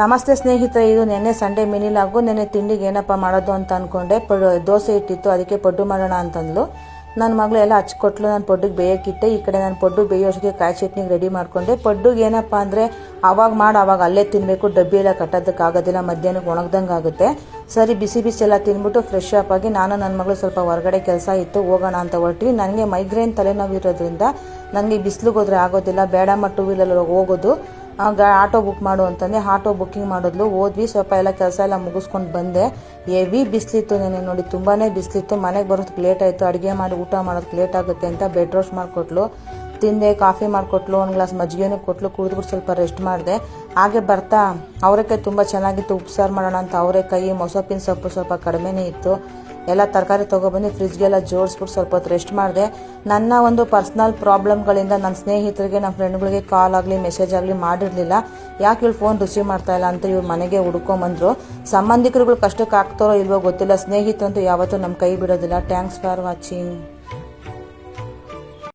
ನಮಸ್ತೆ ಸ್ನೇಹಿತರೆ, ಇದು ನೆನ್ನೆ ಸಂಡೇ ಮಿನಿಲಾಗು ನೆನ್ನೆ ತಿಂಡಿಗೆ ಏನಪ್ಪ ಮಾಡೋದು ಅಂತ ಅಂದ್ಕೊಂಡೆ ಪಡ್ ದೋಸೆ ಇಟ್ಟಿತ್ತು, ಅದಕ್ಕೆ ಪಡ್ಡು ಮಾಡೋಣ ಅಂತಂದ್ಲು. ನನ್ನ ಮಗಳು ಎಲ್ಲ ಹಚ್ಕೊಟ್ಲು, ನಾನು ಪಡ್ಡುಗೆ ಬೇಯಕ್ಕಿಟ್ಟೆ ಈ ಕಡೆ ನಾನು ಪಡ್ಡು ಬೇಯೋಷ್ಗೆ ಕಾಯಿ ಚಟ್ನಿಗೆ ರೆಡಿ ಮಾಡ್ಕೊಂಡೆ. ಪಡ್ಡುಗೆ ಏನಪ್ಪ ಅಂದರೆ ಆವಾಗ ಮಾಡಿ ಆವಾಗ ಅಲ್ಲೇ ತಿನ್ನಬೇಕು ಡಬ್ಬಿ ಎಲ್ಲ ಕಟ್ಟೋದಕ್ಕಾಗೋದಿಲ್ಲ ಮಧ್ಯಾಹ್ನಕ್ಕೆ ಒಣಗ್ದಂಗೆ ಆಗುತ್ತೆ. ಸರಿ, ಬಿಸಿ ಬಿಸಿ ಎಲ್ಲ ತಿಂದ್ಬಿಟ್ಟು ಫ್ರೆಶ್ ಅಪ್ ಆಗಿ ನಾನು ನನ್ನ ಮಗಳು ಸ್ವಲ್ಪ ಹೊರಗಡೆ ಕೆಲಸ ಇತ್ತು, ಹೋಗೋಣ ಅಂತ ಹೊರಟ್ವಿ. ನನಗೆ ಮೈಗ್ರೇನ್ ತಲೆನೋವು ಇರೋದ್ರಿಂದ ನನಗೆ ಬಿಸಿಲಿಗೆ ಹೋದ್ರೆ ಆಗೋದಿಲ್ಲ, ಬೇಡ ಟೂ ವೀಲರ್ ಹೋಗೋದು. ಆಗ ಆಟೋ ಬುಕ್ ಮಾಡು ಅಂತಂದೆ. ಆಟೋ ಬುಕ್ಕಿಂಗ್ ಮಾಡಿದ್ಲು. ಹೋದ್ವಿ. ಸ್ವಲ್ಪ ಎಲ್ಲ ಕೆಲಸ ಎಲ್ಲ ಮುಗಿಸ್ಕೊಂಡು ಬಂದೆ. ಹೆವಿ ಬಿಸಿಲಿತ್ತು ನೆನೆ ನೋಡಿ. ತುಂಬಾ ಬಿಸಿಲಿತ್ತು. ಮನೆಗೆ ಬರೋದಕ್ಕೆ ಲೇಟ್ ಆಯಿತು. ಅಡುಗೆ ಮಾಡಿ ಊಟ ಮಾಡೋದಕ್ಕೆ ಲೇಟ್ ಆಗುತ್ತೆ ಅಂತ ಬೆಡ್ ರೋಸ್ಟ್ ಮಾಡಿಕೊಟ್ಲು. ತಿಂದೆ ಕಾಫಿ ಮಾಡಿಕೊಟ್ಲು. ಒಂದು ಗ್ಲಾಸ್ ಮಜ್ಜಿಗೆನೂ ಕೊಟ್ಲು. ಕುಡಿದ್ಬಿಟ್ಟು ಸ್ವಲ್ಪ ರೆಸ್ಟ್ ಮಾಡಿದೆ. ಹಾಗೆ ಬರ್ತಾ ಅವರೇಕಾಯಿ ತುಂಬ ಚೆನ್ನಾಗಿತ್ತು. ಉಪ್ಸಾರು ಮಾಡೋಣ ಅಂತ ಅವರೆಕಾಯಿ ಮೊಸಪಿನ ಸೊಪ್ಪು ಸ್ವಲ್ಪ ಕಡಿಮೆನೇ ಇತ್ತು. ಎಲ್ಲ ತರಕಾರಿ ತೊಗೊಬಂದು ಫ್ರಿಜ್ಗೆಲ್ಲ ಜೋಡಿಸ್ಬಿಟ್ಟು ಸ್ವಲ್ಪ ಹೊತ್ತು ರೆಸ್ಟ್ ಮಾಡಿದೆ. ನನ್ನ ಒಂದು ಪರ್ಸ್ನಲ್ ಪ್ರಾಬ್ಲಮ್ಗಳಿಂದ ನನ್ನ ಸ್ನೇಹಿತರಿಗೆ ನನ್ನ ಫ್ರೆಂಡ್ಗಳಿಗೆ ಕಾಲ್ ಆಗಲಿ ಮೆಸೇಜ್ ಆಗಲಿ ಮಾಡಿರಲಿಲ್ಲ. ಯಾಕೆ ಇವ್ಳು ಫೋನ್ ರಿಸೀವ್ ಮಾಡ್ತಾ ಇಲ್ಲ ಅಂತ ಇವ್ರು ಮನೆಗೆ ಹುಡ್ಕೊಂಬಂದ್ರು. ಸಂಬಂಧಿಕರುಗಳು ಕಷ್ಟಕ್ಕೆ ಆಗ್ತಾರೋ ಇಲ್ವೋ ಗೊತ್ತಿಲ್ಲ. ಸ್ನೇಹಿತರಂತೂ ಯಾವತ್ತೂ ನಮ್ಮ ಕೈ ಬಿಡೋದಿಲ್ಲ. Thanks for watching